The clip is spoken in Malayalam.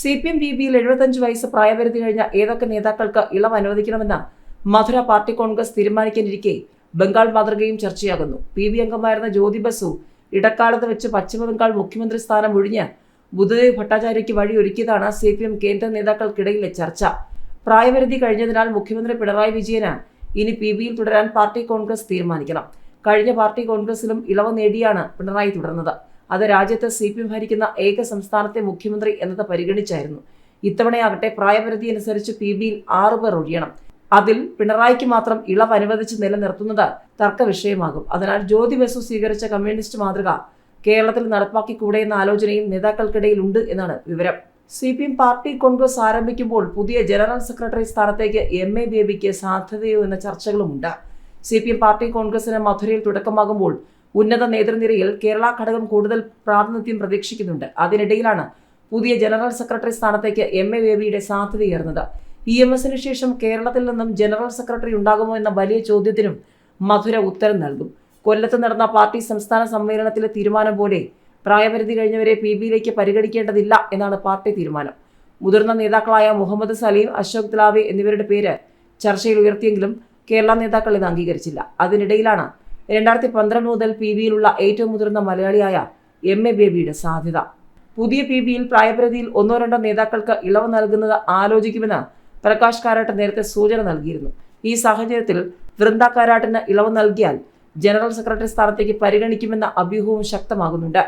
സി പി എം ബി ബിയിൽ എഴുപത്തഞ്ച് വയസ്സ് പ്രായപരിധി കഴിഞ്ഞ ഏതൊക്കെ നേതാക്കൾക്ക് ഇളവ് അനുവദിക്കണമെന്ന് മധുര പാർട്ടി കോൺഗ്രസ് തീരുമാനിക്കാനിരിക്കെ ബംഗാൾ മാതൃകയും ചർച്ചയാകുന്നു. പി ബി അംഗമായിരുന്ന ജ്യോതി ബസു ഇടക്കാലത്ത് വെച്ച് പശ്ചിമബംഗാൾ മുഖ്യമന്ത്രി സ്ഥാനം ഒഴിഞ്ഞ് ബുദ്ധദേവ് ഭട്ടാചാര്യയ്ക്ക് വഴിയൊരുക്കിയതാണ് സി പി എം കേന്ദ്ര നേതാക്കൾക്കിടയിലെ ചർച്ച. പ്രായപരിധി കഴിഞ്ഞതിനാൽ മുഖ്യമന്ത്രി പിണറായി വിജയന് ഇനി പി ബിയിൽ തുടരാൻ പാർട്ടി കോൺഗ്രസ് തീരുമാനിക്കണം. കഴിഞ്ഞ പാർട്ടി കോൺഗ്രസിലും ഇളവ് നേടിയാണ് പിണറായി തുടർന്നത്. അത് രാജ്യത്ത് സി പി എം ഭരിക്കുന്ന ഏക സംസ്ഥാനത്തെ മുഖ്യമന്ത്രി എന്നത് പരിഗണിച്ചായിരുന്നു. ഇത്തവണയാകട്ടെ പ്രായപരിധി അനുസരിച്ച് പി ബിയിൽ ആറു പേർ ഒഴിയണം. അതിൽ പിണറായിക്ക് മാത്രം ഇളവ് അനുവദിച്ച് നിലനിർത്തുന്നത് തർക്ക വിഷയമാകും അതിനാൽ ജ്യോതി ബസു സ്വീകരിച്ച കമ്മ്യൂണിസ്റ്റ് മാതൃക കേരളത്തിൽ നടപ്പാക്കിക്കൂടെ എന്ന ആലോചനയും നേതാക്കൾക്കിടയിൽ ഉണ്ട് എന്നാണ് വിവരം. C P M party congress ആരംഭിക്കുമ്പോൾ പുതിയ ജനറൽ സെക്രട്ടറി സ്ഥാനത്തേക്ക് എം എ ബേബിക്ക് സാധ്യതയോ എന്ന ചർച്ചകളുമുണ്ട്. സി പി എം പാർട്ടി കോൺഗ്രസിന് മധുരയിൽ തുടക്കമാകുമ്പോൾ ഉന്നത നേതൃനിരയിൽ കേരള ഘടകം കൂടുതൽ പ്രാതിനിധ്യം പ്രതീക്ഷിക്കുന്നുണ്ട്. അതിനിടയിലാണ് പുതിയ ജനറൽ സെക്രട്ടറി സ്ഥാനത്തേക്ക് എം എ ബേബിയുടെ സാധ്യതയേറുന്നത്. ഇ എം എസിന് ശേഷം കേരളത്തിൽ നിന്നും ജനറൽ സെക്രട്ടറി ഉണ്ടാകുമോ എന്ന വലിയ ചോദ്യത്തിനും മധുര ഉത്തരം നൽകും. കൊല്ലത്ത് നടന്ന പാർട്ടി സംസ്ഥാന സമ്മേളനത്തിലെ തീരുമാനം പോലെ പ്രായപരിധി കഴിഞ്ഞവരെ പി ബിയിലേക്ക് പരിഗണിക്കേണ്ടതില്ല എന്നാണ് പാർട്ടി തീരുമാനം. മുതിർന്ന നേതാക്കളായ മുഹമ്മദ് സലീം അശോക് ദ്ലാവെ എന്നിവരുടെ പേര് ചർച്ചയിൽ ഉയർത്തിയെങ്കിലും കേരള നേതാക്കൾ ഇത് അംഗീകരിച്ചില്ല. അതിനിടയിലാണ് രണ്ടായിരത്തി പന്ത്രണ്ട് മുതൽ പി ബിയിലുള്ള ഏറ്റവും മുതിർന്ന മലയാളിയായ എം എ ബേബിയുടെ സാധ്യത. പുതിയ പി ബിയിൽ പ്രായപരിധിയിൽ ഒന്നോ രണ്ടോ നേതാക്കൾക്ക് ഇളവ് നൽകുന്നത് ആലോചിക്കുമെന്ന് പ്രകാശ് കാരാട്ട് നേരത്തെ സൂചന നൽകിയിരുന്നു. ഈ സാഹചര്യത്തിൽ വൃന്ദ കാരാട്ടിന് ഇളവ് നൽകിയാൽ ജനറൽ സെക്രട്ടറി സ്ഥാനത്തേക്ക് പരിഗണിക്കുമെന്ന അഭ്യൂഹവും ശക്തമാകുന്നുണ്ട്.